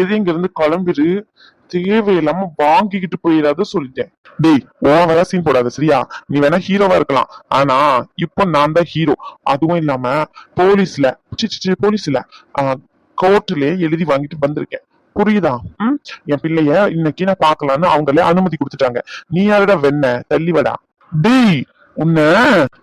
எது இங்க இருந்து கிளம்பிடு தேவையில்லாம வாங்கிக்கிட்டு போயிடாத சொல்லிட்டேன். டேய் ஓவரா சீன் போடாத சரியா? நீ வேணா ஹீரோவா இருக்கலாம். ஆனா இப்போ நான் தான் ஹீரோ அதுவும் இல்லாம போலீஸ்ல போலீஸ்ல கோர்ட்ல எழுதி வாங்கிட்டு வந்திருக்கேன். புரியுதா? ம்? என் பிள்ளைய இன்னைக்கு நான் பாக்கலாம்னு அவங்களே அனுமதி கொடுத்துட்டாங்க. நீ யாருடா வெண்ண? தள்ளி வாடா. டேய் உன்ன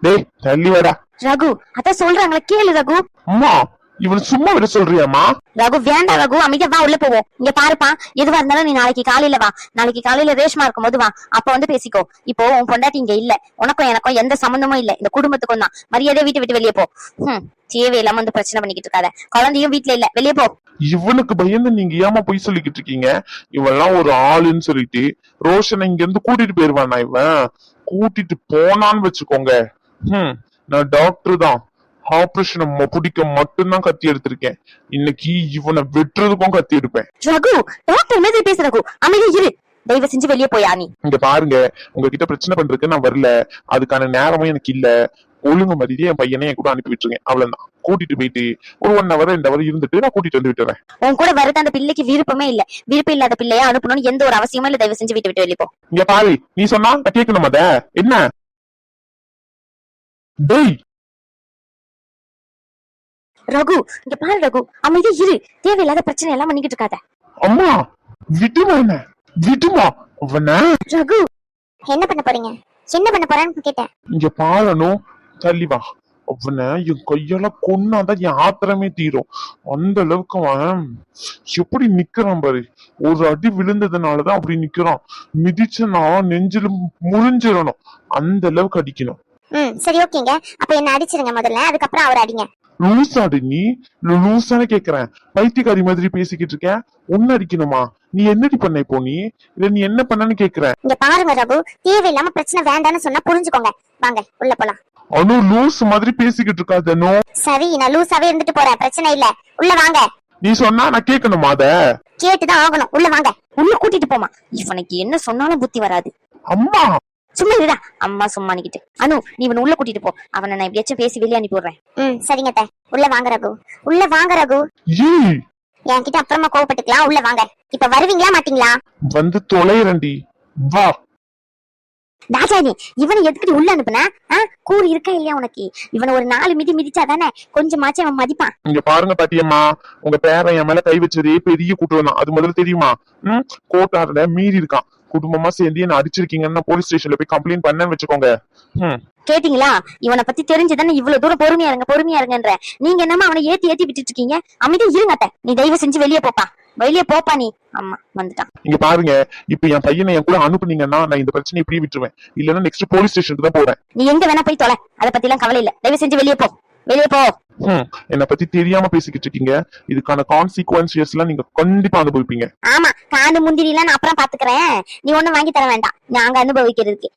டேய் தள்ளி வாடா. ரகு அதான் சொல்றாங்களே கேளு ரகு. அம்மா இவன் சும்மா விட சொல்றியாம்மா? ரகு வேண்டாம் ரகு அமைதியா வா உள்ள போவோம். இங்க பாருப்பா எதுவா இருந்தாலும் நீ நாளைக்கு காலையில வா. நாளைக்கு காலையில ரேஷ்மா இருக்கும் போது வா. அப்ப வந்து பேசிக்கோ. இப்போ உன் பொண்டாட்டி இங்க இல்ல. உனக்கும் எனக்கும் எந்த சம்பந்தமும் இல்ல. இந்த குடும்பத்துக்கும் தான். மரியாதையா வீட்டை விட்டு வெளியே போ. ஹம் தேவையில்லாம வந்து பிரச்சனை பண்ணிக்கிட்டு இருக்காத. குழந்தையும் வீட்டுல இல்ல. வெளியே போ. இவனுக்கு பயந்து நீங்க ஏமா பொய் சொல்லிக்கிட்டு இருக்கீங்க? இவன்லாம் ஒரு ஆளுன்னு சொல்லிட்டு ரோஷனை இங்க இருந்து கூட்டிட்டு போயிருவானா இவன்? கூட்டிட்டு போனான்னு வச்சுக்கோங்க. ஹம் நான் டாக்டர் தான். ஆபரேஷனை பிடிக்க மட்டும்தான் கத்தி எடுத்திருக்கேன். இன்னைக்கு இவனை வெட்டுறதுக்கும் கத்தி எடுப்பேன். ரகு டாக்டர் மாதிரி பேசு ரகு. அமைதியா இரு. தயவு செஞ்சு வெளியே போயா நீ. இங்க பாருங்க உங்ககிட்ட பிரச்சனை பண்றதுக்கு நான் வரல. அதுக்கான நேரமும் எனக்கு இல்ல. ஒழுங்கு மதியே என் பையனை என் கூட அனுப்பி விட்டுருங்க. அவ்வளவுதான். கூட்டிட்டு போயிட்டு ஒரு ஒன் ஹவர் ரெண்டு ஹவர் இருந்துட்டு நான் கூட்டிட்டு வந்து விட்டுறேன். உன் கூட வரது அந்த பிள்ளைக்கு விருப்பமே இல்ல. விருப்பம் இல்லாத பிள்ளையா அனுப்பணும்னு எந்த ஒரு அவசியமும் இல்ல. தயவு செஞ்சு வீட்டை விட்டு வெளியே போ. இங்க பாரு நீ சொன்னா கேட்கணும் அத? என்ன? டேய் ரகு இங்க பாரு ரகு அமைதியா இரு. தேவையில்லாத பிரச்சனை எல்லாம் பண்ணிக்கிட்டு இருக்காத. அம்மா விடுமா என்ன? விடுமா அவன? ரகு என்ன பண்ண போறீங்க? என்ன பண்ண போறேன்னு கேட்டேன். இங்க பாரணும் தள்ளி வா. அவனை என் கையால கொன்னாதான் என் ஆத்திரமே தீரும். அந்த அளவுக்கு அவன் எப்படி நிக்கிறான் பாரு. ஒரு அடி விழுந்ததுனாலதான் அப்படி நிக்கிறான். மிதிச்சனா நெஞ்சில முறிஞ்சிடணும். அந்த அளவுக்கு அடிக்கணும். ம் சரி ஓகேங்க. அப்ப என்ன அடிச்சிருங்க முதல்ல. அதுக்கப்புறம் அவர் அடிங்க. லூசாடு நீ லூசான கேக்குறேன். பைத்தியக்காரி மாதிரி பேசிக்கிட்டு இருக்க. ஒன்னு அடிக்கணுமா? நீ என்னடி பண்ண இப்போ நீ? இல்ல நீ என்ன பண்ணன்னு கேக்குறேன் இங்க பாருங்க ரகு. தேவையில்லாம பிரச்சனை வேண்டாம்னு சொன்னா புரிஞ்சுக்கோங்க. வாங்க உள்ள போலாம். அனு லூஸ் மாதிரி பேசிக்கிட்டு இருக்காத நோ சரி நான் லூசாவே இருந்துட்டு போறேன். பிரச்சனை இல்ல. உள்ள வாங்க. நீ சொன்னா நான் கேட்கணுமா அத? கேட்டுதான் ஆகணும். உள்ள வாங்க. உள்ள கூட்டிட்டு போமா இவனுக்கு என்ன சொன்னாலும் புத்தி வராது. அம்மா! சும்மா இருடா. அம்மா சும்மா நிக்கிட்டு. அனு நீ இவனை உள்ள கூட்டிட்டு போ. அவனை நான் எப்படியாச்சும் பேசி வெளியே அனுப்பி விடுறேன். ம் சரிங்க அத்தை. உள்ள வாங்க ரகு. உள்ள வாங்க ரகு. ஏய். என்கிட்ட அப்புறமா கோவப்பட்டுக்கலாம். உள்ள வாங்க. இப்ப வருவீங்களா மாட்டீங்களா? வந்து தொலைறண்டி வா. ராஜாணி இவனை எதுக்கு உள்ள அனுப்புன? ஆ, கூறு இருக்கா இல்லையா உனக்கு? இவனை ஒரு நாலு மிதி மிதிச்சா தானே கொஞ்சமாச்சும் அவன் மதிப்பான். இங்க பாருங்க பாட்டியம்மா. உங்க பேரன் என் மேல கை வச்சதே பெரிய கூட்டம் தான். அது முதல்ல தெரியுமா? ம்? கோட்டார்ல மீறி இருக்கான். குடும்பமா சேர்ந்து என்ன அடிச்சிருக்கீங்கன்னு போலீஸ் ஸ்டேஷன்ல போய் கம்ப்ளைண்ட் பண்ணேன்னு வச்சுக்கோங்க. ம் கேட்டீங்களா? இவனை பத்தி தெரிஞ்சுதானே இவ்வளவு தூரம் பொறுமையா இருங்க பொறுமையா இருங்கன்ற. நீங்க என்னமா அவனை ஏத்தி ஏத்தி விட்டுட்டு இருக்கீங்க அமைதியா இருங்க அத்தை. நீ தயவு செஞ்சு வெளியே போப்பா. வெளியே போப்பா நீ. ஆமா வந்துட்டான். இங்க பாருங்க இப்ப என் பையனை என் கூட அனுப்புனீங்கன்னா நான் இந்த பிரச்சனையை இப்படி விட்டுருவேன். இல்லன்னா நெக்ஸ்ட் போலீஸ் ஸ்டேஷனுக்கு தான் போறேன். நீ எங்க வேணா போய் தொலை. அதை பத்தி எல்லாம் கவலை இல்ல. தயவு செஞ்சு வெளியே போ. வெளியே போ. என்ன பத்தி தெரியாம பேசிக்கிட்டு இருக்கீங்க. இதுக்கான கான்சிக்வன்சியஸ் எல்லாம் நீங்க கண்டிப்பா அனுபவிப்பீங்க. ஆமா காண்டு முந்திரி எல்லாம் நான் அப்புறம் பாத்துக்கிறேன். நீ ஒண்ணும் வாங்கி தர வேண்டாம். நாங்க அனுபவிக்கிறதுக்கு.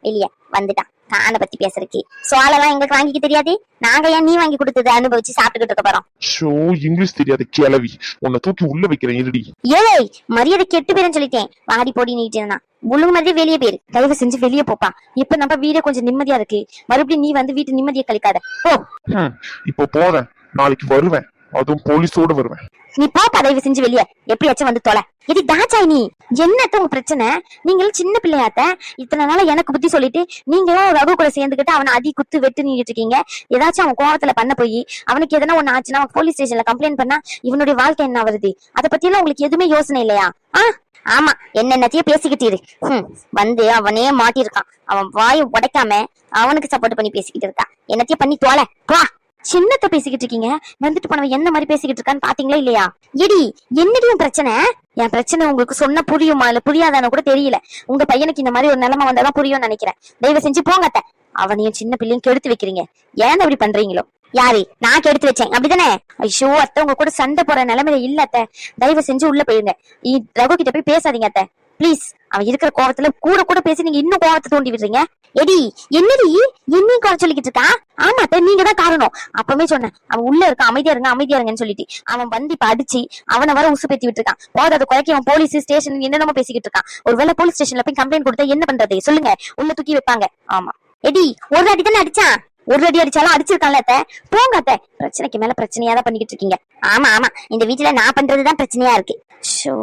வெளியே வந்துட்டான். காண்டை பத்தி பேசுறதுக்கு. சோளெல்லாம் எங்களுக்கு வாங்கிக்க தெரியாது. நாங்க ஏன் நீ வாங்கி கொடுத்ததை அனுபவிச்சு சாப்பிட்டுக்கிட்டு இருக்க போறோம்? ஷோ இங்கிலீஷ் தெரியாத கிளவி உன்னை தூக்கி உள்ள வைக்கிறேன் இருடி. ஏய் மரியாதை கெட்டு போயிரும் சொல்லிட்டேன். வாடி போடி நீட்டு முழுங்க மாதிரி வெளியே போயிரு. தயவு செஞ்சு வெளியே போப்பா. இப்ப நம்ம வீடே கொஞ்சம் நிம்மதியா இருக்கு. மறுபடியும் நீ வந்து வீட்டு நிம்மதியை கழிக்காத. போ. இப்போ போறேன். நாளைக்கு வருவேன். அதுவும் போலீஸோட வருவேன். நீ போப்பா தயவு செஞ்சு வெளியே. எப்படியாச்சும் வந்து தொலை. இது தாச்சாய் நீ. என்னத்த உங்க பிரச்சனை? நீங்களும் சின்ன பிள்ளையாத்த. இத்தனை நாள எனக்கு புத்தி சொல்லிட்டு நீங்களும் ரகு கூட சேர்ந்துக்கிட்டு அவனை அதி குத்து வெட்டு நீட்டு இருக்கீங்க. ஏதாச்சும் அவன் கோவத்துல பண்ண போய் அவனுக்கு எதனா ஒண்ணு ஆச்சுன்னா அவன் போலீஸ் ஸ்டேஷன்ல கம்ப்ளைண்ட் பண்ணா இவனுடைய வாழ்க்கை என்ன வருது அதை பத்தி எல்லாம் உங்களுக்கு எதுவுமே யோசனை இல்லையா? ஆ? ஆமா என்னென்னத்தையும் பேசிக்கிட்டு இரு. ஹம், வந்து அவனே மாட்டிருக்கான் அவன் வாயை உடைக்காம அவனுக்கு சப்போர்ட் பண்ணி பேசிக்கிட்டு இருக்கான் என்னத்தையும் பண்ணி தோலை வா. சின்னத்தை பேசிக்கிட்டு இருக்கீங்க. வந்துட்டு போனவன் என்ன மாதிரி பேசிக்கிட்டு இருக்கான்னு பாத்தீங்களா இல்லையா? எடி என்னடி பிரச்சனை? என் பிரச்சனை உங்களுக்கு சொன்ன புரியுமா? இல்ல புரியாதான்னு கூட தெரியல. உங்க பையனுக்கு இந்த மாதிரி ஒரு நிலைமை வந்தாதான் புரியும்னு நினைக்கிறேன். தயவு செஞ்சு போங்க அத்தை. அவனையும் சின்ன பிள்ளையும் கெடுத்து வைக்கிறீங்க. ஏன் அப்படி பண்றீங்களோ? யாரு நான் கெடுத்து வச்சேன். அப்படிதானே? ஐயோ அத்தை உங்க கூட சண்டை போற நிலைமையில இல்ல அத்தை. தயவு செஞ்சு உள்ள போயிருங்க. ரகு கிட்ட போய் பேசாதீங்க அத்தை. ப்ளீஸ் அவன் இருக்கிற கோவத்துல கூட கூட பேசி நீங்க இன்னும் கோவத்தை தூண்டி விடுறீங்க. எடி என்னடி? என்னையும் குறை சொல்லிக்கிட்டு இருக்கா? ஆமா அத்தை நீங்க தான் காரணம். அப்பவே சொன்னேன் அவன் உள்ள இருக்க அமைதியா இருங்க அமைதியா இருங்கன்னு சொல்லிட்டு. அவன் வந்து இப்ப அடிச்சு அவனை வர உசு பேத்தி விட்டுருக்கான். போதாத குறைக்க அவன் போலீஸ் ஸ்டேஷன் என்னென்னமோ பேசிக்கிட்டு இருக்கான். ஒருவேளை போலீஸ் ஸ்டேஷன்ல போய் கம்ப்ளைண்ட் கொடுத்தா என்ன பண்றது? சொல்லுங்க உள்ள தூக்கி வைப்பாங்க. ஆமா. எடி ஒரு அடி தானே அடிச்சான்? ஒரு அடி அடிச்சாலும் அடிச்சிருக்கான்ல அத்தை? போங்க அத்தை. பிரச்சனைக்கு மேல பிரச்சனையா தான் பண்ணிக்கிட்டு இருக்கீங்க. ஆமா ஆமா. இந்த வீட்டுல நான் பண்றதுதான் பிரச்சனையா இருக்கு. ஷோ.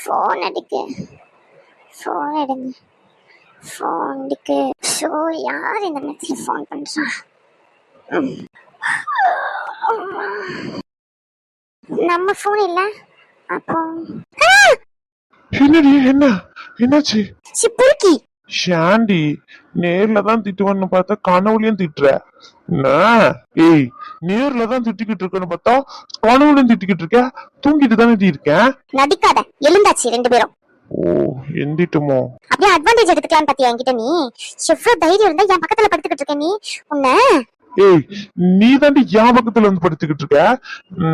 ஃபோன் அடிக்கு. ஃபோன் எடுங்க ஃபோன் அடிக்கு. ஷோ யார் இந்த நேரத்தில் ஃபோன். அம்மா. நம்ம ஃபோன் இல்ல? அப்போ என்னடி என்ன? என்னாச்சு? சி புருக்கி. ஷாண்டி நேர்ல தான் திட்டுவேன்னு பார்த்தா கனவுலயும் திட்டுற. என்ன? ஏய் நேர்ல தான் திட்டிக்கிட்டு இருக்கேன்னு பார்த்தா கனவுலயும் திட்டிக்கிட்டு இருக்க? தூங்கிட்டு தானே இருக்கேன் நடிக்காத. எழுந்தாச்சு ரெண்டு பேரும். ஓ எந்திட்டுமோ? அப்படியே அட்வான்டேஜ் எடுத்துக்கலாம்னு பாத்தியா என்கிட்ட நீ? எவ்வளவு தைரியம் இருந்தா என் பக்கத்துல படுத்துக்கிட்டு இருக்க நீ? உன்ன ஏய் நீ தாண்டி என் பக்கத்துல வந்து படுத்துக்கிட்டு இருக்க?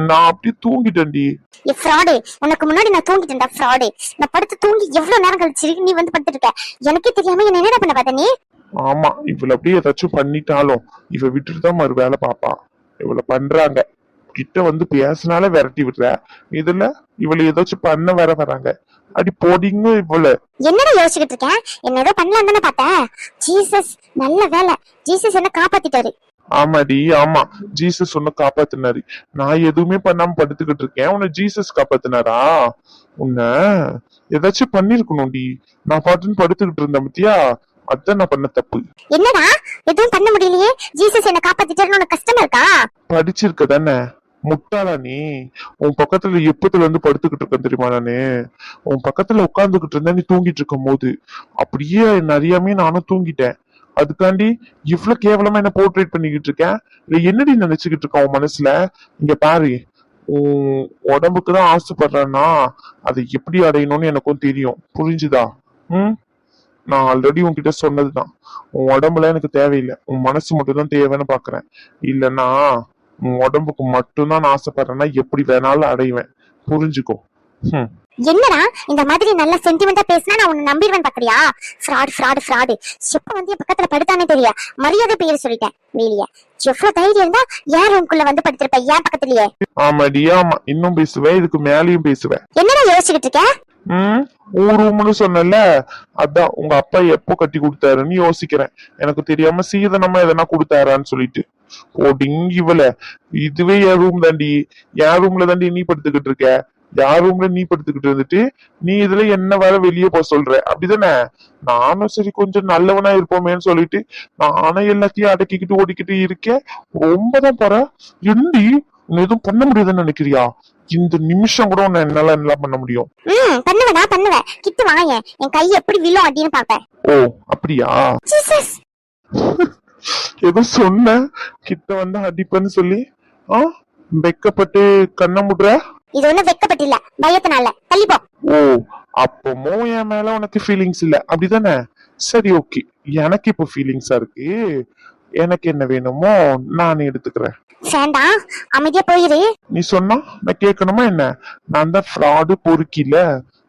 நான் அப்படியே தூங்கிட்டேன்டி. ஏ ஃப்ராடு. உனக்கு முன்னாடி நான் தூங்கிட்டேன்டா ஃப்ராடு. நான் படுத்து தூங்கி எவ்வளவு நேரம் கழிச்சு நீ வந்து படுத்துட்டு இருக்க? எனக்கே தெரியாம என்ன என்னடா பண்ண பார்த்த நீ? ஆமா இவள அப்படியே ஏதாச்சும் பண்ணிட்டாலும் இவ விட்டுட்டு தான் மறு வேலை பாப்பா இவள பண்றாங்க. கிட்ட வந்து பேசினாலே விரட்டி விடுற. இதுல இவள ஏதாச்சும் பண்ண வேற வராங்க. அடி போடிங்க இவள. என்னடா யோசிச்சுக்கிட்டு இருக்கேன் என்ன ஏதோ பண்ணலாம் தானே பார்த்தேன். ஜீசஸ் நல்ல வேலை. ஜீசஸ் என்ன காப்பாத்திட்டாரு. ஆமாடி ஆமா. ஜீசஸ் உன்னை காப்பாத்தினாரு. நான் எதுவுமே பண்ணாம படுத்துக்கிட்டு இருக்கேன். உன்னை ஜீசஸ் காப்பாத்தினாரா? உன்னை ஏதாச்சும் பண்ணிருக்கணும்டி. நான் பாட்டுன்னு படுத்துக்கிட்டு இருந்தேன் பத்தியா? அதான் நான் பண்ண தப்பு. என்னடா? எதுவும் பண்ண முடியலையே? ஜீசஸ் என்ன காப்பாத்திட்டாருன்னு உனக்கு கஷ்டமா இருக்கா? படிச்சிருக்க தானே. முட்டாளா நீ? உன் பக்கத்துல எப்பத்துல இருந்து படுத்துக்கிட்டு இருக்கேன் தெரியுமா நானு? உன் பக்கத்துல உட்கார்ந்துகிட்டு இருந்தேன் நீ தூங்கிட்டு இருக்கும் போது அப்படியே நிறையாமே நானும் தூங்கிட்டேன். அதுக்காண்டி இவ்வளவு கேவலமா என்ன போர்ட்ரேட் பண்ணிக்கிட்டு இருக்கேன்? இல்ல என்னடி நினைச்சுக்கிட்டு இருக்க உன் மனசுல? இங்க பாரு உன் உடம்புக்கு தான் ஆசைப்படுறேன்னா அதை எப்படி அடையணும்னு எனக்கும் தெரியும். புரிஞ்சுதா? ம்? நான் ஆல்ரெடி உன்கிட்ட சொன்னதுதான். உன் உடம்புல எனக்கு தேவையில்லை. உன் மனசு மட்டும் தான் தேவைன்னு பாக்குறேன். இல்லைன்னா உன் உடம்புக்கு மட்டும்தான் நான் ஆசைப்படுறேன்னா எப்படி வேணாலும் அடைவேன். புரிஞ்சுக்கோ. ம். என்னடா இந்த மாதிரி நல்ல சென்டிமெண்டா பேசினா நான் உன்னை நம்பிடுவேன் பாக்குறியா ஃப்ராடு ஃப்ராடு ஃப்ராடு எப்ப வந்து என் பக்கத்துல படுத்தானே தெரிய மரியாதை பேர் சொல்லிட்டேன். வெளிய. எவ்வளவு தைரியம் இருந்தா ஏன் ரூம்குள்ள வந்து படுத்திருப்ப? ஏன் பக்கத்துலயே? ஆமாடி ஆமா. இன்னும் பேசுவேன் இதுக்கு மேலேயும் பேசுவேன். என்னடா யோசிச்சுக்கிட்டு இருக்க? ம்? உன் ரூம்னு சொன்னல அதான் உங்க அப்பா எப்போ கட்டி கொடுத்தாருன்னு யோசிக்கிறேன். எனக்கு தெரியாம சீதனமா எதனா கொடுத்தாரான்னு சொல்லிட்டு. போடிங்க இவள. இதுவே என் ரூம் தாண்டி. என் ரூம்ல தாண்டி நீ படுத்துக்கிட்டு இருக்க? யார் ரூம்ல நீ படுத்துக்கிட்டு இருந்துட்டு நீ இதுல என்ன வேற வெளியே போக சொல்ற? அப்படிதானே? நானும் சரி கொஞ்சம் நல்லவனா இருப்போமேன்னு சொல்லிட்டு நானும் எல்லாத்தையும் அடக்கிக்கிட்டு ஓடிக்கிட்டு இருக்கேன். ரொம்ப தான் போற. என்னடி உன்னை எதுவும் பண்ண முடியாதுன்னு நினைக்கிறியா? இந்த நிமிஷம் கூட உன்னை என்னால என்ன பண்ண முடியும்? ம் பண்ணுவேடா பண்ணுவேன். கிட்டு வாங்க. என் கை எப்படி விழும் அப்படின்னு பாப்பேன் ஓ அப்படியா? ஏதோ சொன்ன? கிட்ட வந்து அடிப்பேன்னு சொல்லி ஆ? வெக்கப்பட்டு கண்ணை முடுற? இது ஒண்ணும் வெக்கப்பட்டில்ல பயத்தினால. தள்ளிப்போ ஓ அப்பமோ என் மேல உனக்கு ஃபீலிங்ஸ் இல்ல? அப்படிதானே? சரி ஓகே எனக்கு இப்போ ஃபீலிங்ஸா இருக்கு. எனக்கு என்ன வேணுமோ நான் எடுத்துக்கிறேன். வேண்டாம் அமைதியா போயிரு. நீ சொன்னா நான் கேட்கணுமா என்ன? நான் தான் ஃப்ராடு பொறுக்கில.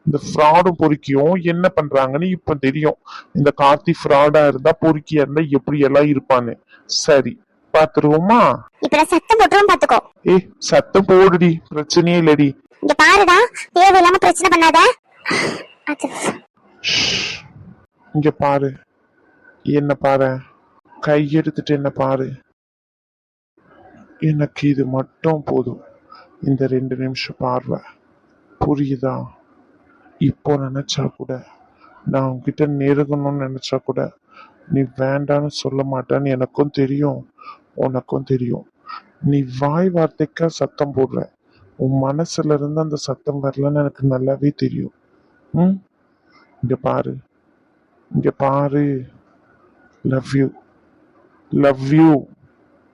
இந்த ஃப்ராடும் பொறுக்கியும் என்ன பண்றாங்கன்னு இப்ப தெரியும். இந்த கார்த்தி ஃப்ராடா இருந்தா பொறுக்கியா இருந்தா எப்படி எல்லாம் இருப்பான்னு. சரி. பாத்துருவோமா? இப்ப நான் சத்தம் போட்டுரும் பாத்துக்கோ. ஏய் சத்தம் போடுடி. பிரச்சனையே இல்லடி. இங்க பாருடா தேவையில்லாம பிரச்சனை பண்ணாத. அது. இங்க பாரு. என்ன பாரு? கையெடுத்துட்டு என்ன பாரு? எனக்கு இது மட்டும் போதும். இந்த ரெண்டு நிமிஷம் பார்வை. புரியுதா? இப்போ நினைச்சா கூட நான் உன்கிட்ட நெருங்கணும்னு நினைச்சா கூட நீ வேண்டான்னு சொல்ல மாட்டேன்னு எனக்கும் தெரியும். உனக்கும் தெரியும். நீ வாய் வார்த்தைக்கா சத்தம் போடுற. உன் மனசுல இருந்து அந்த சத்தம் வரலன்னு எனக்கு நல்லாவே தெரியும். ம்? இங்க பாரு. இங்க பாரு. Love you love you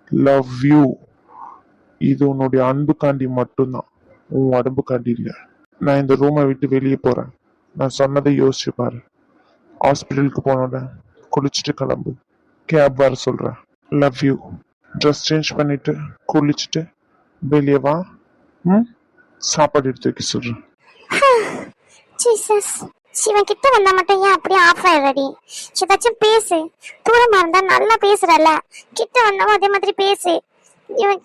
love you இது உன்னுடைய அன்புக்காண்டி மட்டும்தான். உன் உடம்புக்காண்டி இல்லை. நான் இந்த ரூமை விட்டு வெளியே போறேன். நான் சொன்னதை யோசிச்சு பாரு. ஹாஸ்பிட்டலுக்கு போனோட குளிச்சுட்டு கிளம்பு. கேப் வர சொல்றேன். லவ் யூ ட்ரெஸ் சேஞ்ச் பண்ணிட்டு குளிச்சுட்டு வெளியே வா. ம்? சாப்பாடு எடுத்து வைக்க சொல்றேன் ஜீசஸ் சிவன் கிட்ட வந்தா மட்டும் ஏன் அப்படியே ஆஃப் ஆயிடுறடி? ஏதாச்சும் பேசு. தூரமா இருந்தா நல்லா பேசுறல கிட்ட வந்தாவும் அதே மாதிரி பேசு. இவன்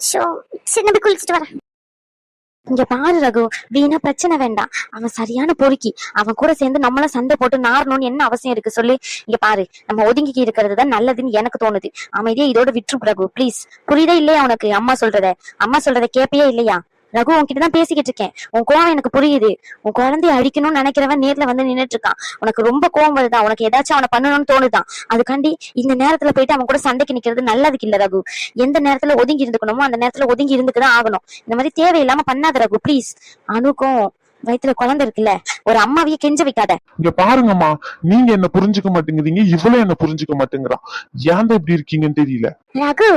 ஷோ சின்ன போய் குளிச்சுட்டு வரேன். இங்க பாரு ரகு வீணா பிரச்சனை வேண்டாம். அவன் சரியான பொறுக்கி. அவன் கூட சேர்ந்து நம்மளும் சண்டை போட்டு நாரணும்னு என்ன அவசியம் இருக்கு சொல்லு? இங்க பாரு நம்ம ஒதுங்கி இருக்கிறது தான் நல்லதுன்னு எனக்கு தோணுது. அமைதியா இதோட விட்டுரு ரகு ப்ளீஸ் புரியுதா இல்லையா உனக்கு? அம்மா சொல்றத. அம்மா சொல்றத கேப்பியே இல்லையா? ரகு உன்கிட்ட தான் பேசிக்கிட்டு இருக்கேன். உன் கோவம் எனக்கு புரியுது. உன் குழந்தைய அடிக்கணும்னு நினைக்கிறவன் நேர்ல வந்து நின்னுட்டு இருக்கான். உனக்கு ரொம்ப கோவம் வருதா? உனக்கு ஏதாச்சும் அவனை பண்ணணும்னு தோணுதான் அதுக்காண்டி இந்த நேரத்துல போயிட்டு அவன் கூட சண்டைக்கு நிக்கிறது நல்லதுக்கு இல்ல ரகு. எந்த நேரத்துல ஒதுங்கி இருந்துக்கணுமோ அந்த நேரத்துல ஒதுங்கி இருந்துக்குதான் ஆகணும். இந்த மாதிரி தேவையில்லாம பண்ணாத ரகு. ப்ளீஸ் அனுக்கும். வயித்துல குழந்தை இருக்குல்ல. ஒரு அம்மாவையே கெஞ்ச வைக்காத. இங்க பாருங்கம்மா. நீங்க என்ன புரிஞ்சுக்க மாட்டேங்கிறீங்க. இவ்வளவு என்ன புரிஞ்சுக்க மாட்டேங்கிறா. ஏன் இப்படி இருக்கீங்கன்னு தெரியல. ரகு!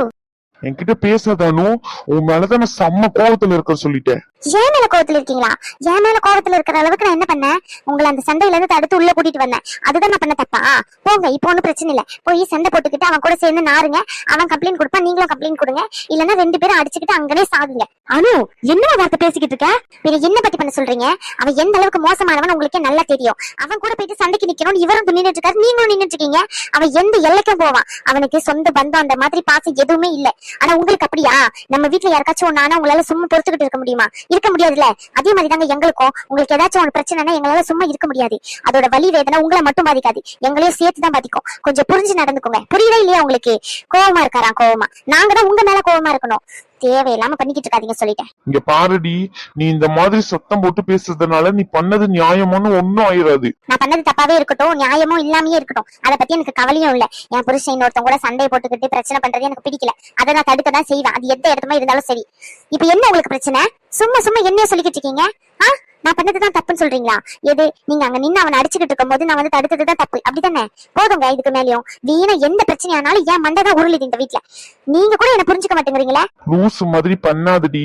என்கிட்ட பேசாதானும் உன் மேலதான் நான் செம்ம கோவத்துல இருக்க சொல்லிட்டேன். ஏன் மேல கோவத்துல இருக்கீங்களா? ஏன் மேல கோவத்துல இருக்கிற அளவுக்கு நான் என்ன பண்ணேன்? உங்களை அந்த சண்டையில இருந்து தடுத்து உள்ள கூட்டிட்டு வந்தேன். அதுதான் நான் பண்ண தப்பா? போங்க இப்போ ஒண்ணும் பிரச்சனை இல்ல. போய் சண்டை போட்டுக்கிட்டு அவன் கூட சேர்ந்து நாருங்க. அவன் கம்ப்ளைண்ட் கொடுப்பான் நீங்களும் கம்ப்ளைண்ட் கொடுங்க. இல்லன்னா ரெண்டு பேரும் அடிச்சுக்கிட்டு அங்கனே சாகுங்க. அனு என்ன வார்த்தை பேசிக்கிட்டு இருக்க? வேற என்ன பத்தி பண்ண சொல்றீங்க? அவன் எந்த அளவுக்கு மோசமானவன் உங்களுக்கு நல்லா தெரியும். அவன் கூட போயிட்டு சண்டைக்கு நிக்கணும் இவரும் நின்றுட்டு இருக்காரு நீங்களும் நின்றுட்டு இருக்கீங்க அவன் எந்த எல்லைக்கும் போவான். அவனுக்கு சொந்த பந்தம் அந்த மாதிரி பாசம் எதுவுமே இல்ல. ஆனா உங்களுக்கு அப்படியா? நம்ம வீட்டுல யாருக்காச்சும் ஒண்ணு உங்களால சும்மா பொறுத்துக்கிட்டு இருக்க முடியுமா? இருக்க முடியாதுல்ல. அதே மாதிரி தாங்க எங்களுக்கும். உங்களுக்கு ஏதாச்சும் ஒரு பிரச்சனைனா எங்களால சும்மா இருக்க முடியாது. அதோட வலி வேதனை உங்களை மட்டும் பாதிக்காது. எங்களையும் சேர்த்து தான் பாதிக்கும். கொஞ்சம் புரிஞ்சு நடந்துக்கோங்க. புரியவே இல்லையா உங்களுக்கு? கோவமா இருக்காராம் கோவமா. நாங்க தான் உங்க மேல கோவமா இருக்கணும். தேவையில்லாம பண்ணிக்கிட்டு இருக்காதீங்க சொல்லிட்டேன். இங்க பாருடி நீ இந்த மாதிரி சத்தம் போட்டு பேசுறதுனால நீ பண்ணது நியாயமான்னு ஒன்னும் ஆயிராது. நான் பண்ணது தப்பாவே இருக்கட்டும் நியாயமும் இல்லாமயே இருக்கட்டும். அதை பத்தி எனக்கு கவலையும் இல்ல. என் புருஷன் இன்னொருத்தவங்க கூட சண்டை போட்டுக்கிட்டு பிரச்சனை பண்றது எனக்கு பிடிக்கல. அதை நான் தடுக்க தான் செய்வேன். அது எந்த இடத்துமா இருந்தாலும் சரி. இப்ப என்ன உங்களுக்கு பிரச்சனை? சும்மா சும்மா என்னைய சொல்லிக்கிட்டு இருக்கீங்க? ஆ? நான் பண்ணதுதான் தப்புன்னு சொல்றீங்களா? எது? நீங்க அங்க நின்னு அவனை அடிச்சுக்கிட்டு இருக்கும்போது நான் வந்து தடுத்ததுதான் தப்பு. அப்படித்தானே போதுங்க இதுக்கு மேலயும். வீணா எந்த பிரச்சனையானாலும் என் மண்டை தான் உருளுது இந்த வீட்டுல நீங்க கூட என்ன புரிஞ்சுக்க மாட்டேங்கிறீங்களா? லூசு மாதிரி பண்ணாதடி.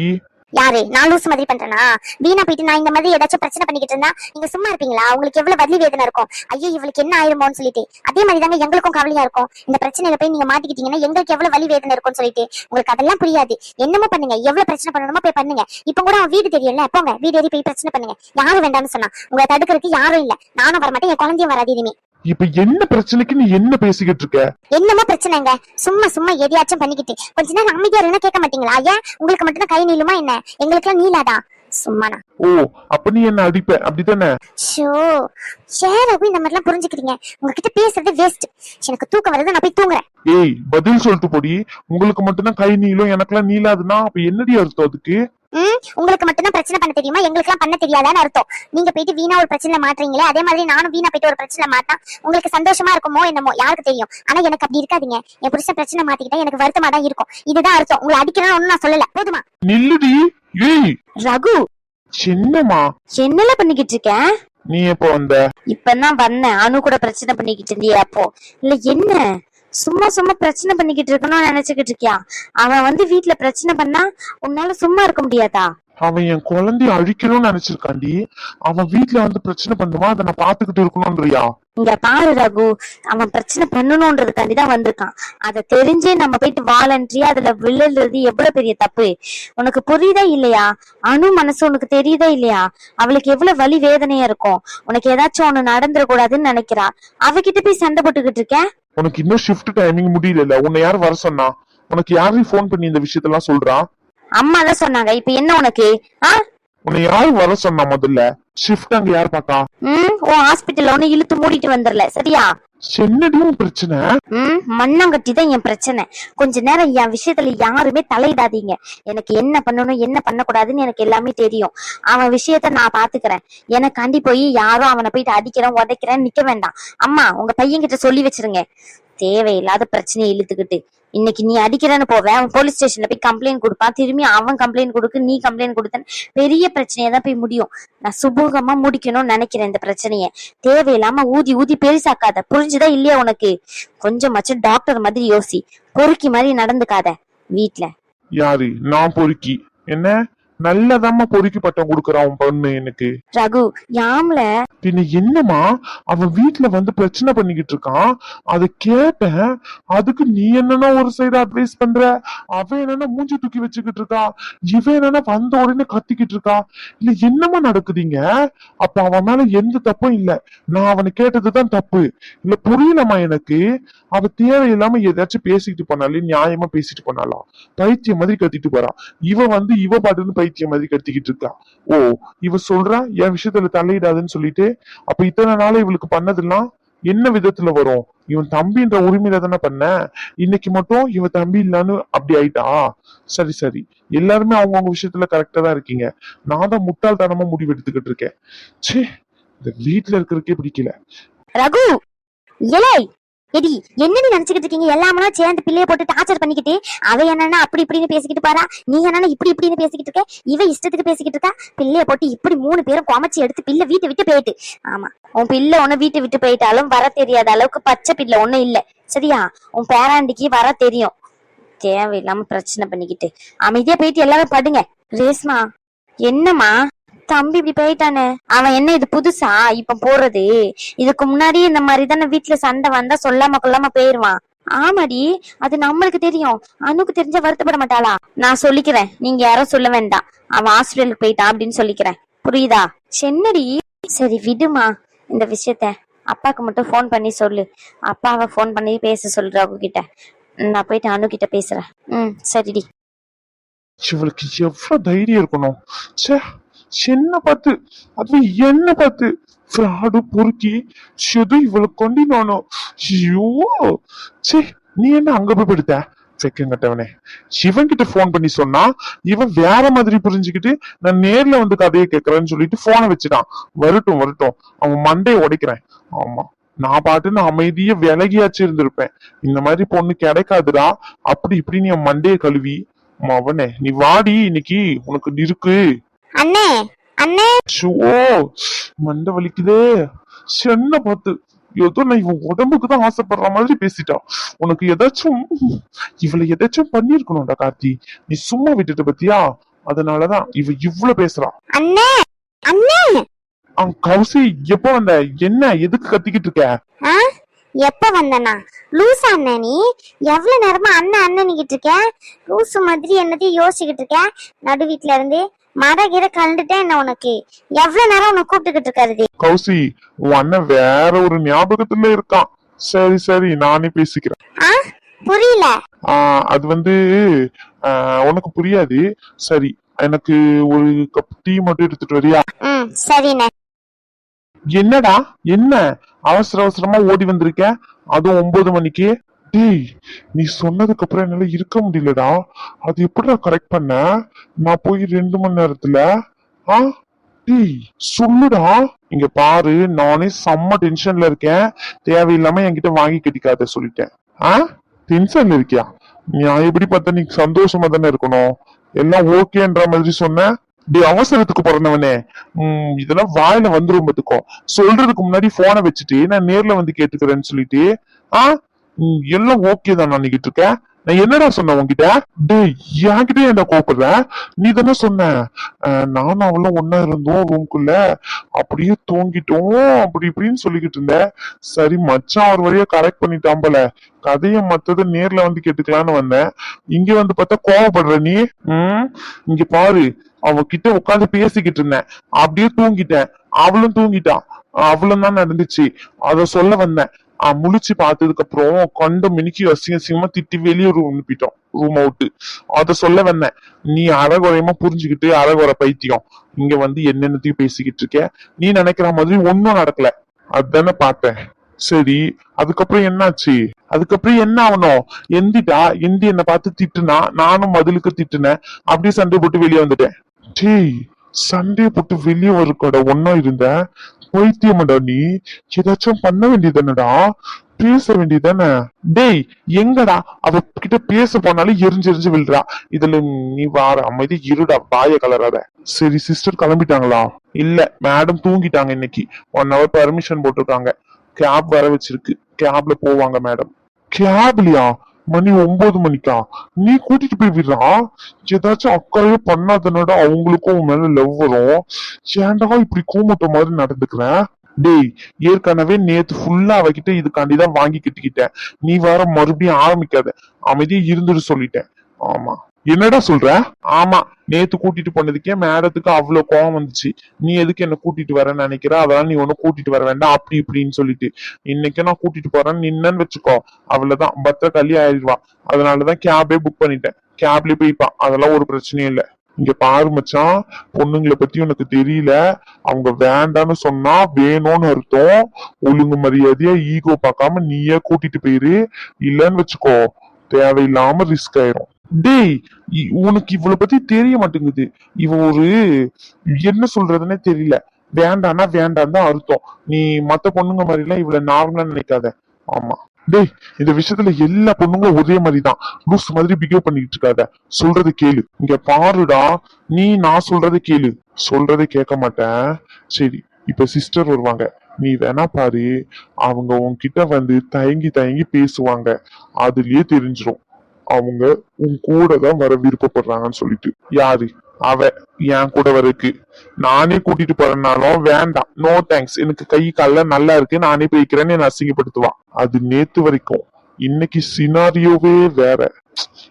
யாரு? நான் லூஸ் மாதிரி பண்றேனா? வீணா போயிட்டு நான் இந்த மாதிரி ஏதாச்சும் பிரச்சனை பண்ணிக்கிட்டு இருந்தா நீங்க சும்மா இருப்பீங்களா? உங்களுக்கு எவ்வளவு வலி வேதனை இருக்கும்? ஐயோ இவளுக்கு என்ன ஆயிருமோன்னு சொல்லிட்டு. அதே மாதிரி தாங்க எங்களுக்கும் கவலையா இருக்கும். இந்த பிரச்சனையில போய் நீங்க மாட்டிக்கிட்டீங்கன்னா எங்களுக்கு எவ்வளவு வலி வேதனை இருக்கும்னு சொல்லிட்டு. உங்களுக்கு அதெல்லாம் புரியாது. என்னமோ பண்ணுங்க. எவ்வளவு பிரச்சனை பண்ணணுமோ போய் பண்ணுங்க. இப்ப கூட அவன் வீடு தெரியல போங்க. வீடு ஏறி போய் பிரச்சனை பண்ணுங்க. யாரும் வேண்டாம்னு சொன்னா. உங்களை தடுக்கிறதுக்கு யாரும் இல்ல. நானும் வரமாட்டேன். என் குழந்தையும் வராது இனிமே. இப்ப என்ன பிரச்சனைக்கு நீ என்ன பேசிக்கிட்டு இருக்க? என்னமோ பிரச்சனைங்க? சும்மா சும்மா எதையாச்சும் பண்ணிக்கிட்டு. கொஞ்ச நேரம் அமைதியா இருந்தா கேட்க மாட்டீங்களா? ஏன்? உங்களுக்கு மட்டும் தான் கை நீளுமா என்ன? எங்களுக்கு எல்லாம் நீளாதா சும்மாண்ணா ஓ அப்ப நீ என்ன அடிப்ப? அப்படித்தானே? ஷோ ஏன் ரகு இந்த மாதிரிலாம் புரிஞ்சுக்கிறீங்க உங்ககிட்ட பேசுறது வேஸ்ட் எனக்கு தூக்கம் வருது நான் போய் தூங்குறேன். ஏய் பதில் சொல்லிட்டு போடி. உங்களுக்கு மட்டும்தான் கை நீளும் எனக்கெல்லாம் நீளாதுன்னா அப்ப என்னடி அர்த்தம் அதுக்கு? ம் உங்களுக்கு மட்டும்தான் பிரச்சனை பண்ண தெரியுமா? எங்களுக்கு எல்லாம் பண்ண தெரியாதான்னு அர்த்தம். நீங்க போயிட்டு வீணா ஒரு பிரச்சனை மாட்டுறீங்களே அதே மாதிரி நானும் வீணா போயிட்டு ஒரு பிரச்சனை மாட்டா உங்களுக்கு சந்தோஷமா இருக்குமோ என்னமோ யாருக்கு தெரியும்? ஆனா எனக்கு அப்படி இருக்காதீங்க. என் புருஷன் பிரச்சனை மாத்திக்கிட்டா எனக்கு வருத்தமா தான் இருக்கும். இதுதான் அர்த்தம். உங்களை அடிக்கிறேன்னு நான் சொல்லல. போதுமா? நில்லுடி. ஏய். ரகு. சின்னம்மா. என்னல பண்ணிக்கிட்டு இருக்க? நீ எப்போ வந்த? இப்பதான் வந்தேன். அனு கூட பிரச்சனை பண்ணிக்கிட்டு இருந்தியா அப்போ. இல்ல என்ன? சும்மா சும்மா பிரச்சனை பண்ணிக்கிட்டு இருக்கணும்னு நினைச்சுக்கிட்டு இருக்கியா? அவன் வந்து வீட்டுல பிரச்சனை பண்ணா உன்னால சும்மா இருக்க முடியாதா? அவன் என் குழந்தைய அழிக்கணும்னு நினைச்சிருக்காண்டி அவன் வீட்டுல வந்து பிரச்சனை பண்ணுவான் அதை நான் பாத்துக்கிட்டு இருக்கணும்ன்றியா? இங்க பாரு ரகு அவன் பிரச்சனை பண்ணணும்ன்றதுக்காண்டி தான் வந்திருக்கான். அதை தெரிஞ்சே நம்ம போயிட்டு வாலண்டரியா அதுல விழுறது எவ்வளவு பெரிய தப்பு? உனக்கு புரியுதா இல்லையா? அணு மனசு உனக்கு தெரியுதா இல்லையா? அவளுக்கு எவ்வளவு வலி வேதனையா இருக்கும். உனக்கு ஏதாச்சும் ஒண்ணு நடந்துடக்கூடாதுன்னு நினைக்கிறா. அவகிட்ட போய் சண்டை போட்டுக்கிட்டு இருக்க? உனக்கு இன்னும் ஷிஃப்ட் டைமிங் முடியல உன்னை யார் வர சொன்னா? உனக்கு யாரு ஃபோன் பண்ணி இந்த விஷயத்தெல்லாம் சொல்றா? அம்மா தான் சொன்னாங்க இப்ப என்ன உனக்கு? ஆ? உன்னை யாரு வர சொன்னா முதல்ல? ஷிஃப்ட் அங்க யார் பாக்கா ம் உன் ஹாஸ்பிட்டல்ல ஒண்ணு இழுத்து மூடிட்டு வந்துடல சரியா? என்னடியும் பிரச்சனை? ம் மண்ணங்கட்டி தான் என் பிரச்சனை. கொஞ்ச நேரம் என் விஷயத்துல யாருமே தலையிடாதீங்க. எனக்கு என்ன பண்ணணும் என்ன பண்ணக்கூடாதுன்னு எனக்கு எல்லாமே தெரியும். அவன் விஷயத்த நான் பாத்துக்கிறேன். எனக்காண்டி போய் யாரும் அவனை போயிட்டு அடிக்கிறேன் உதைக்கிறேன் நிக்க வேண்டாம். அம்மா உங்க பையன்கிட்ட சொல்லி வச்சிருங்க. தேவையில்லாத பிரச்சனையை இழுத்துக்கிட்டு. இன்னைக்கு நீ அடிக்கிறேன்னு போவேன் அவன் போலீஸ் ஸ்டேஷன்ல போய் கம்ப்ளைண்ட் கொடுப்பான். திரும்பி அவன் கம்ப்ளைண்ட் கொடுக்கு நீ கம்ப்ளைண்ட் கொடுத்தன்னு பெரிய பிரச்சனையா தான் போய் முடியும். நான் சுமூகமா முடிக்கணும்னு நினைக்கிறேன். இந்த பிரச்சனைய. தேவையில்லாம ஊதி ஊதி பெருசாக்காத. புரிஞ்சுதா இல்லையா உனக்கு? கொஞ்சமாச்சும் டாக்டர் மாதிரி யோசி. பொறுக்கி மாதிரி நடந்துக்காத. வீட்ல. யாரு? நான் பொறுக்கி. என்ன? நல்லதாம்மா பொறுக்கி பட்டம் கொடுக்கறான் பொண்ணு எனக்கு. ரகு யாம்ல? பின்ன என்னம்மா அவன் வீட்டுல வந்து பிரச்சனை பண்ணிக்கிட்டு இருக்கான். அதை கேட்டேன். அதுக்கு நீ என்னன்னா ஒரு சைடு அட்வைஸ் பண்ற? அவன் என்னன்னா மூஞ்சி தூக்கி வச்சுக்கிட்டு இருக்கா? இவன் என்னன்னா வந்த உடனே கத்திக்கிட்டு இருக்கா? இல்ல என்னம்மா நடக்குதுங்க? அப்ப அவன் மேல எந்த தப்பும் இல்ல. நான் அவனை கேட்டதுதான் தப்பு. இல்ல புரியலம்மா எனக்கு. அவ தேவையில்லாம ஏதாச்சும் பேசிக்கிட்டு போனாலே நியாயமா பேசிட்டு போனாலாம். பைத்தியம் மாதிரி கத்திட்டு போறா. இவ வந்து இவ பாட்டுன்னு பைத்தியம் மாதிரி கத்திக்கிட்டு இருக்கா ஓ இவ சொல்றா என் விஷயத்துல தலையிடாதுன்னு சொல்லிட்டு அப்ப இத்தனை நாள் இவளுக்கு பண்ணதெல்லாம் என்ன விதத்துல வரும்? இவன் தம்பின்ற உரிமையில தானே பண்ண? இன்னைக்கு மட்டும் இவன் தம்பி இல்லன்னு அப்படி ஆயிட்டா? சரி சரி. எல்லாருமே அவங்கவுங்க விஷயத்துல கரெக்டா தான் இருக்கீங்க. நான் தான் முட்டாள்தனமா முடிவு எடுத்துக்கிட்டு இருக்கேன். சே இந்த வீட்டுல இருக்கிறதுக்கே பிடிக்கல. ரகு இலை! எடி என்ன நீ நினைச்சுக்கிட்டு இருக்கீங்க? எல்லாமே சேர்ந்து பிள்ளைய போட்டு டார்ச்சர் பண்ணிக்கிட்டு அவ என்னன்னா அப்படி இப்படின்னு பேசிக்கிட்டு பாரா? நீ என்னன்னா இப்படி இப்படின்னு பேசிக்கிட்டு இருக்க? இவ இஷ்டத்துக்கு பேசிக்கிட்டு இருக்கா? பிள்ளைய போட்டு இப்படி மூணு பேரும் குமச்சி எடுத்து பிள்ளை வீட்டை விட்டு போயிட்டு. ஆமா. உன் பிள்ளை ஒண்ணு வீட்டை விட்டு போயிட்டாலும் வர தெரியாத அளவுக்கு பச்சை பிள்ளை ஒண்ணும் இல்ல. சரியா? உன் பேராண்டிக்கு வர தெரியும். தேவையில்லாம பிரச்சனை பண்ணிக்கிட்டு. அமைதியா போயிட்டு எல்லாரும் படுங்க. ரேஸ்மா என்னம்மா? தம்பி இப்படி போயிட்டானே. அவன் என்ன இது புதுசா? இப்ப போறது. இதுக்கு முன்னாடி இந்த மாதிரி தானே வீட்டுல சண்டை வந்தா சொல்லாம கொள்ளாம போயிருவான். ஆமாடி அது நம்மளுக்கு தெரியும். அனுக்கு தெரிஞ்சா வருத்தப்பட மாட்டாளா? நான் சொல்லிக்கிறேன். நீங்க யாரும் சொல்ல வேண்டாம். அவன் ஹாஸ்பிட்டலுக்கு போயிட்டான் அப்படின்னு சொல்லிக்கிறேன். புரியுதா? சென்னடி. சரி விடுமா இந்த விஷயத்த. அப்பாக்கு மட்டும் ஃபோன் பண்ணி சொல்லு. அப்பாவை ஃபோன் பண்ணி பேச சொல்ற ரகு கிட்ட நான் போயிட்டு அனு கிட்ட பேசுறேன். ம் சரிடி. இவளுக்கு எவ்வளவு தைரியம் இருக்கணும்? சே சின்ன பத்து அது என்ன பத்து. ஃப்ராடு பொறுக்கி எது இவளை கொண்டு நானும் ஐயோ! சே நீ என்ன அங்க போய் படுத்த? செக்கங்கட்டவனே சிவன் கிட்ட போன் பண்ணி சொன்னா இவன் வேற மாதிரி புரிஞ்சுக்கிட்டு நான் நேர்ல வந்து கதையை கேட்கறேன்னு சொல்லிட்டு போனை வச்சுட்டான். வரட்டும் வரட்டும். அவன் மண்டையை உடைக்கிறேன். ஆமா நான் பாட்டுன்னு அமைதிய விலகியாச்சு இருந்திருப்பேன். இந்த மாதிரி பொண்ணு கிடைக்காதுடா. அப்படி இப்படின்னு என் மண்டையை கழுவி மவனே நீ வாடி இன்னைக்கு உனக்கு இருக்கு. அண்ணே அண்ணே. ஷோ மண்டை வலிக்குதே. சென்ன பார்த்து ஏதோ நான் இவன் உடம்புக்கு தான் ஆசைப்படுற மாதிரி பேசிட்டா. உனக்கு ஏதாச்சும் இவளை ஏதாச்சும் பண்ணிருக்கணும்டா கார்த்தி. நீ சும்மா விட்டுட்ட பத்தியா? அதனாலதான் இவ இவ்வளவு பேசுறா. அண்ணே அண்ணே. அவன் கௌசி எப்ப வந்த? என்ன எதுக்கு கத்திக்கிட்டு இருக்க? ஆ? எப்ப வந்தனா? லூசா அண்ணே நீ. எவ்வளவு நேரமா அண்ணன் அண்ணனிக்கிட்டு இருக்க? லூசு மாதிரி என்னத்தையும் யோசிச்சுக்கிட்டு இருக்க? நடு வீட்ல இருந்து மர கிர கலந்துட்டேன் என்ன உனக்கு? எவ்வளவு நேரம் உனக்கு கூப்பிட்டுக்கிட்டு இருக்காரு கௌசி உன் அண்ணன் வேற ஒரு ஞாபகத்துல இருக்கான். சரி சரி நானே பேசிக்கிறேன். ஆ? புரியல. அது வந்து உனக்கு புரியாது. சரி எனக்கு ஒரு கப் டீ மட்டும் எடுத்துட்டு வரியா? சரிண்ணே. என்னடா? என்ன? அவசர அவசரமா ஓடி வந்திருக்க? அதுவும் ஒன்பது மணிக்கு? டேய் நீ சொன்னதுக்கு அப்புறம் என்னால இருக்க முடியலடா. அது எப்படிடா கரெக்ட் பண்ண? நான் போய் ரெண்டு மணி நேரத்துல ஆ? டேய் சொல்லுடா. இங்க பாரு நானே செம்ம டென்ஷன்ல இருக்கேன். தேவையில்லாம என்கிட்ட வாங்கி கட்டிக்காத சொல்லிட்டேன். ஆ? டென்ஷன்ல இருக்கியா? நான் எப்படி பார்த்தா நீ சந்தோஷமா தானே இருக்கணும்? எல்லாம் ஓகேன்ற மாதிரி சொன்ன? டி அவசரத்துக்கு பிறந்தவனே. உம் இதெல்லாம் வாயில வந்துரும் பாத்துக்கோ. சொல்றதுக்கு முன்னாடி போனை வச்சுட்டு நான் நேர்ல வந்து கேட்டுக்கிறேன்னு சொல்லிட்டு ஆ? எல்லாம் ஓகே தான் நான் நிக்கிட்டு இருக்கேன். நான் என்னடா சொன்னேன் உன்கிட்ட? டேய் என்கிட்ட என்ன கோபப்படுற நீ தானே சொன்ன. நானும் அவளும் ஒன்னா இருந்தோம் ரூம்குள்ள அப்படியே தூங்கிட்டோம். அப்படி இப்படின்னு சொல்லிக்கிட்டு இருந்தேன். சரி மச்சான் ஒரு வழியா கரெக்ட் பண்ணிட்டான் போல. கதையை மத்தது நேர்ல வந்து கேட்டுக்கலான்னு வந்தேன். இங்க வந்து பார்த்தா கோவப்படுற நீ? உம் இங்க பாரு. அவகிட்ட உட்காந்து பேசிக்கிட்டு இருந்தேன். அப்படியே தூங்கிட்டேன். அவளும் தூங்கிட்டான் அவளும் தான் நடந்துச்சு. அத சொல்ல வந்தேன். முழிச்சு பார்த்ததுக்கு அப்புறம் கண்ட மினிக்கு அசிங்க அசிங்கமா திட்டி வெளியே ரூம் அனுப்பிட்டோம் ரூம் அவுட்டு அத சொல்ல வந்தேன். நீ அறகுறையமா புரிஞ்சுக்கிட்டு அறகுறை பைத்தியம். இங்க வந்து என்னென்னத்தையும் பேசிக்கிட்டு இருக்க. நீ நினைக்கிற மாதிரி ஒன்னும் நடக்கல. அதுதானே பார்த்தேன். சரி அதுக்கப்புறம் என்னாச்சு? அதுக்கப்புறம் என்ன ஆகணும்? எந்திட்டா எந்தி என்ன பார்த்து திட்டுனா நானும் பதிலுக்கு திட்டுனேன். அப்படியே சண்டை போட்டு வெளியே வந்துட்டேன். டேய் சண்டையை போட்டு வெளியே ஒரு கடை ஒன்னா இருந்த? பைத்தியமாடா நீ ஏதாச்சும் பண்ண வேண்டியதானடா பேச வேண்டியதானே டேய் எங்கடா? அவ கிட்ட பேச போனாலும் எரிஞ்சு எரிஞ்சு விழுறா. இதுல நீ வார அமைதி இருடா வாய கலராத. சரி சிஸ்டர் கிளம்பிட்டாங்களா? இல்ல மேடம் தூங்கிட்டாங்க இன்னைக்கு. ஒன் ஹவர் பர்மிஷன் போட்டிருக்காங்க. கேப் வர வச்சிருக்கு. கேப்ல போவாங்க மேடம் கேப்லயா மணி ஒன்பது மணிக்கா? நீ கூட்டிட்டு போய் விடுறா. ஏதாச்சும் அக்காவே பண்ணாதனோட அவங்களுக்கும் உன் மேல லவ் வரும். ஏன்டா இப்படி கூமட்ட மாதிரி நடந்துக்கிறேன் டேய் ஏற்கனவே நேத்து ஃபுல்லா அவகிட்ட இதுக்காண்டிதான் வாங்கி கட்டிக்கிட்டேன். நீ வேற மறுபடியும் ஆரம்பிக்காத. அமைதியா இருந்துட்டு சொல்லிட்டேன். ஆமா. என்னடா சொல்ற? ஆமா. நேத்து கூட்டிட்டு போனதுக்கே மேடத்துக்கு அவ்வளவு கோவம் வந்துச்சு. நீ எதுக்கு என்ன கூட்டிட்டு வரேன்னு நினைக்கிற? அதெல்லாம் நீ ஒன்னும் கூட்டிட்டு வர வேண்டாம். அப்படி இப்படின்னு சொல்லிட்டு. இன்னைக்கு நான் கூட்டிட்டு போறேன்னு நின்னன்னு வச்சுக்கோ. அவ்வளவுதான். பத்திர கல்லி ஆயிடுவா. அதனாலதான் கேபே புக் பண்ணிட்டேன். கேப்லயே போய்ப்பான் அதெல்லாம் ஒரு பிரச்சனையும் இல்ல. இங்க பாரு மச்சான். பொண்ணுங்களை பத்தி உனக்கு தெரியல. அவங்க வேண்டான்னு சொன்னா வேணும்னு அர்த்தம். ஒழுங்கு மரியாதையா ஈகோ பார்க்காம நீயே கூட்டிட்டு போயிரு. இல்லன்னு வச்சுக்கோ. தேவையில்லாம ரிஸ்க் ஆயிரும். டேய் இ- உனக்கு இவளை பத்தி தெரிய மாட்டேங்குது. இவ ஒரு என்ன சொல்றதுன்னே தெரியல. வேண்டான்னா வேண்டாம் தான் அர்த்தம். நீ மத்த பொண்ணுங்க மாதிரி எல்லாம் இவ்வளவு நார்மலா நினைக்காத. ஆமா. டேய் இந்த விஷயத்துல எல்லா பொண்ணுங்களும் ஒரே மாதிரி தான் லூஸ் மாதிரி பிஹேவ் பண்ணிட்டு இருக்காத. சொல்றது கேளு. இங்க பாருடா நீ நான் சொல்றது கேளு. சொல்றதை கேட்க மாட்டேன். சரி இப்ப சிஸ்டர் வருவாங்க. நீ வேணா பாரு. அவங்க உன்கிட்ட வந்து தயங்கி தயங்கி பேசுவாங்க. அதுலயே தெரிஞ்சிரும். அவங்க உன் கூட தான் வர விருப்பப்படுறாங்கன்னு சொல்லிட்டு. யாரு? அவ. என் கூட வரக்கு நானே கூட்டிட்டு போறேன்னாலும் வேண்டாம். நோ தேங்க்ஸ் எனக்கு கை கால்ல நல்லா இருக்கு. நானே போய்க்கிறேன்னு என்ன அசிங்கப்படுத்துவா. அது நேத்து வரைக்கும். இன்னைக்கு சினாரியோவே வேற.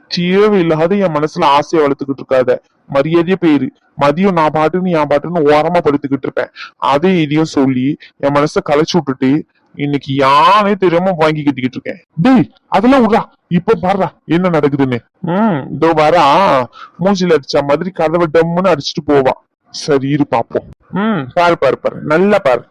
தேவையில்லாத என் மனசுல ஆசையை வளர்த்துக்கிட்டு இருக்காத. மரியாதையே போயிரு மதியம் நான் பாட்டுன்னு என் பாட்டுன்னு ஓரமா படுத்துக்கிட்டு இருப்பேன். அதே இதையும் சொல்லி என் மனசை களைச்சு விட்டுட்டு இன்னைக்கு யானே தெரியாம வாங்கி கட்டிக்கிட்டு இருக்கேன். டேய் அதெல்லாம் விடுறா. இப்ப பாருடா என்ன நடக்குதுன்னு. ம் இதோ வரா. மூஞ்சில அடிச்ச மாதிரி கதவை டம்முன்னு அடிச்சுட்டு போவா. சரி இரு பாப்போம். ம் பாரு பாரு பாரு. நல்லா பாரு.